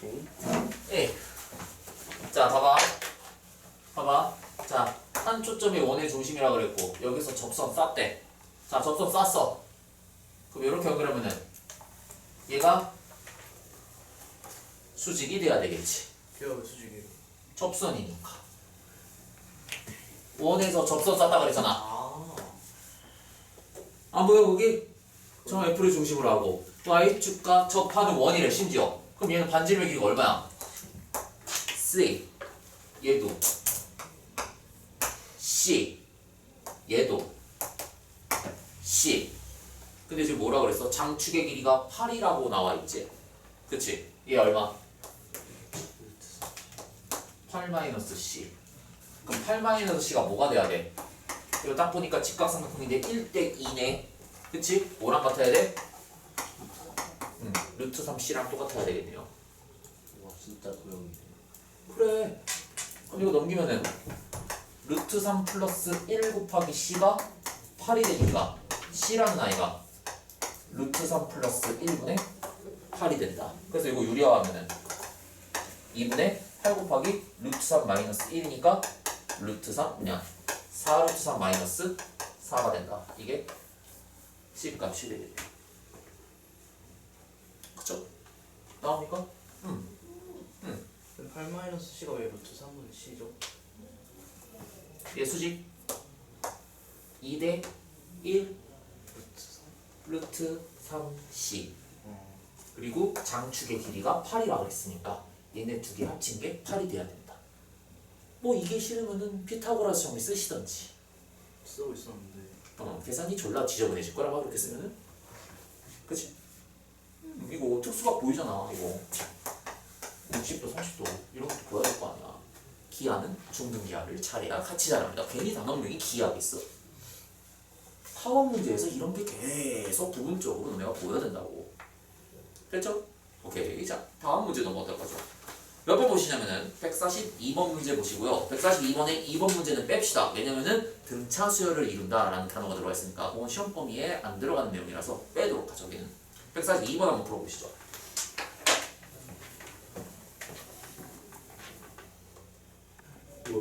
동. 예. 자, 봐봐. 봐봐. 자, 한 초점이 원의 중심이라 그랬고 여기서 접선 쌌대. 자, 접선 쌌어. 그럼 이렇게 연결하면은 얘가 수직이 돼야 되겠지. 뼈 수직이. 접선이니까. 원에서 접선 쌌다 그랬잖아. 아. 안 보여 거기? 저 F를 중심으로 하고 Y축과 접하는 원이래 심지어 그럼 얘는 반지름의 길이가 얼마야? C 얘도 C 얘도 C 근데 지금 뭐라 그랬어? 장축의 길이가 8이라고 나와 있지 그치? 얘 얼마? 8 마이너스 C 그럼 8 마이너스 C가 뭐가 돼야 돼? 이거 딱 보니까 직각삼각형인데 1대 2네 그치? 뭐랑 같아야 돼? 음, 루트 3C랑 똑같아야 되겠네요. 와 진짜 도형이네. 그래. 그럼 이거 넘기면은 루트 3 플러스 1 곱하기 C가 8이 되니까 C라는 아이가 루트 3 플러스 1분의 8이 된다. 그래서 이거 유리화하면은 2분의 8 곱하기 루트 3 마이너스 1이니까 루트 3 그냥 4 루트 3 마이너스 4가 된다. 이게 C 값이 되겠네 그쵸? 나옵니까? 음. 그럼 8 마이너스 C가 왜 루트 3분의 C죠? 얘 수직 2대 1 루트 3. 루트 3C 어. 그리고 장축의 길이가 8이라고 했으니까 얘네 두 개 합친 게 8이 돼야 된다 뭐 이게 싫으면은 피타고라스 정리 쓰시던지 쓰고 있었는데. 어, 계산이 졸라 지저분해질 거라고 그렇게 쓰면은 그치? 음, 이거 특 보이잖아 이거. 60도 30도. 이런 것도 보여야 될 거 아니야. 기하는 중등 기하를 차례야 같이 자랍니다. 괜히 단원명이 기하가 있어. 파원 문제에서 이런 게 계속 부분적으로 내가 보여야 된다고. 됐죠? 오케이 자 다음 문제 넘어갈 거죠. 몇 번 보시냐면은 142번 문제 보시고요. 142번에 2번 문제는 뺍시다. 왜냐면은 등차 수열을 이룬다 라는 단어가 들어가 있으니까 그건 시험 범위에 안 들어가는 내용이라서 빼도록 하죠 여기는. 142번 한번 풀어보시죠